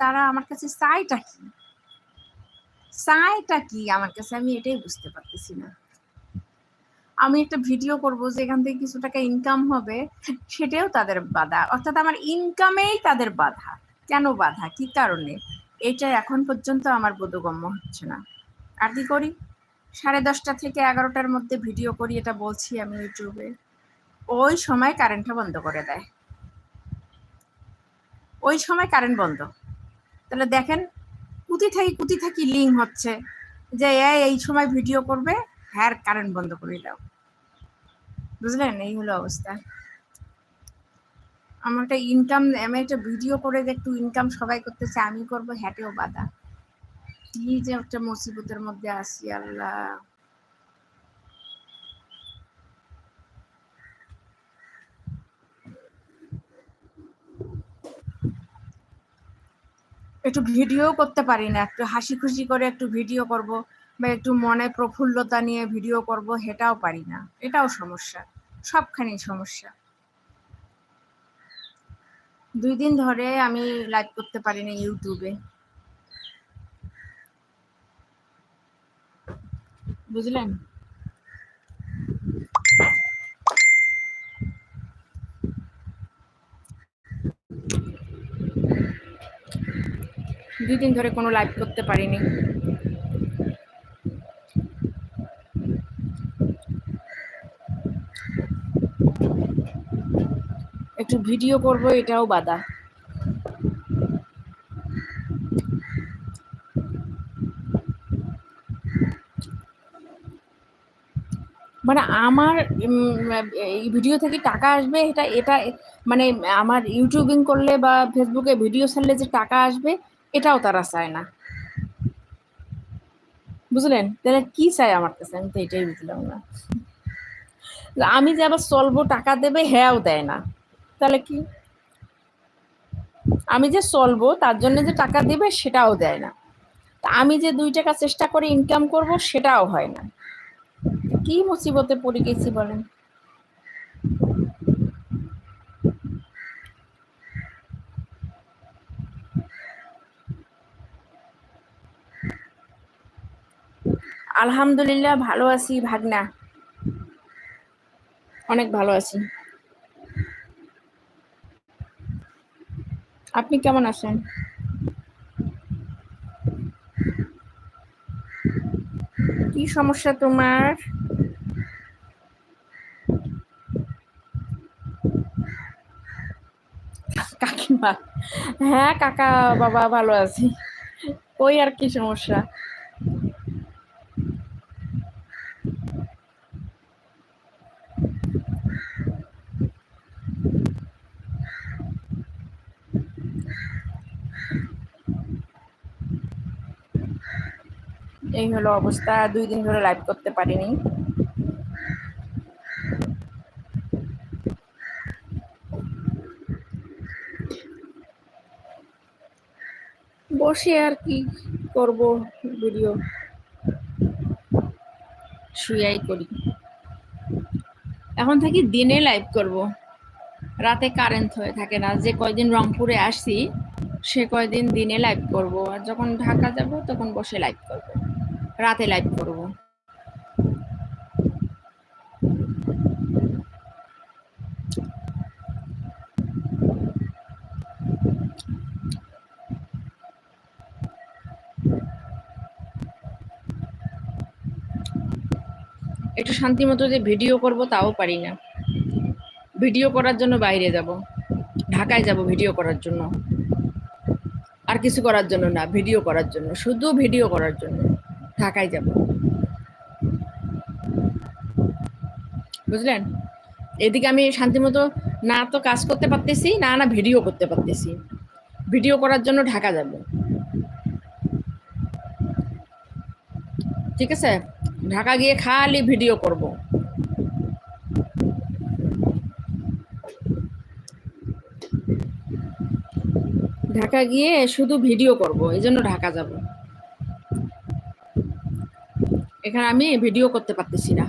তারা আমার কাছে চাইটা কি? চাইটা কি? আমার কাছে আমি এটাই বুঝতে পারতেছি না। আমি একটা ভিডিও করব যে এখান থেকে কিছু টাকা ইনকাম হবে, সেটাও তাদের বাধা। অর্থাৎ আমার ইনকামেই তাদের বাধা। কেন বাধা? কি কারণে? এটা এখন পর্যন্ত আমার বোধগম্য হচ্ছে না। আর কি করি? সাড়ে দশটা থেকে এগারোটার মধ্যে ভিডিও করি, এটা বলছি আমি ইউটিউবে। ওই সময় কারেন্টটা বন্ধ করে দেয়। ওই সময় কারেন্ট বন্ধ। তাহলে দেখেন, কুতি থাকি কুতি থাকি লিঙ্ক হচ্ছে। যে এই এই সময় ভিডিও করবে, হ্যার কারেন্ট বন্ধ করে দাও। বুঝলেন? এই হলো অবস্থা। আমার একটা ইনকাম আমি একটা ভিডিও করে যে একটু ইনকাম সবাই করতেছে আমি করব, হ্যাটেও বাধা। কি যে একটা মুসিবতের মধ্যে আসি আল্লাহ। একটু ভিডিও করতে পারি না, একটু হাসি খুশি করে একটু ভিডিও করব বা একটু মনে প্রফুল্লতা নিয়ে ভিডিও করব সেটাও পারি না, এটাও সমস্যা, সবখানেই সমস্যা। দুই দিন ধরে আমি লাইভ করতে পারি না ইউটিউবে বুঝলেন? দুই দিন ধরে কোনো লাইভ করতে পারিনি। একটু ভিডিও করব, এটাও বাধা। মানে আমার এই ভিডিও থেকে টাকা আসবে, এটা এটা মানে আমার ইউটিউবিং করলে বা ফেসবুকে ভিডিও ছাড়লে যে টাকা আসবে এটাও তারা চায় না। বুঝলেন? তাহলে কি চাই আমার কাছে? আমি তো এটাই বুঝলাম না। আমি যে আবার চলবো টাকা দেবে, হ্যাঁও দেয় না। তাহলে কি? আমি যে চলবো তার জন্য যে টাকা দেবে, সেটাও দেয় না। আমি যে দুই টাকা চেষ্টা করে ইনকাম করব, সেটাও হয় না। কি মুসিবতে পড়ে গেছি বলেন? আলহামদুলিল্লাহ ভালো আছি, ভাগনা। অনেক ভালো আছি। আপনি কেমন আছেন? কি সমস্যা তোমার? কাকিমা। হ্যাঁ কাকা বাবা ভালো আছি। ওই আর কি সমস্যা? এই হলো অবস্থা, দুই দিন ধরে লাইভ করতে পারিনি। বসে আর কি করব ভিডিও শুয়াই করি এখন থাকি দিনে লাইভ করব। রাতে কারেন্ট হয়ে থাকে না। যে কয়দিন রংপুরে আসছি সে কয়দিন দিনে লাইভ করব আর যখন ঢাকা যাব তখন বসে লাইভ করব। রাতে লাইভ করব। একটু শান্তি মতো যে ভিডিও করব তাও পারি না। ভিডিও করার জন্য বাইরে যাব। ঢাকায় যাব ভিডিও করার জন্য। আর কিছু করার জন্য না ভিডিও করার জন্য, শুধু ভিডিও করার জন্য। ঢাকায় যাব। বুঝলেন? এদিকে আমি শান্তিমতো না তো কাজ করতে পারতেছি, না না ভিডিও করতে পারতেছি। ভিডিও করার জন্য ঢাকা যাব। ঠিক আছে? ঢাকা গিয়ে খালি ভিডিও করব। ঢাকা গিয়ে শুধু ভিডিও করব, এই জন্য ঢাকা যাব। এখানে আমি ভিডিও করতে পারতেছি না।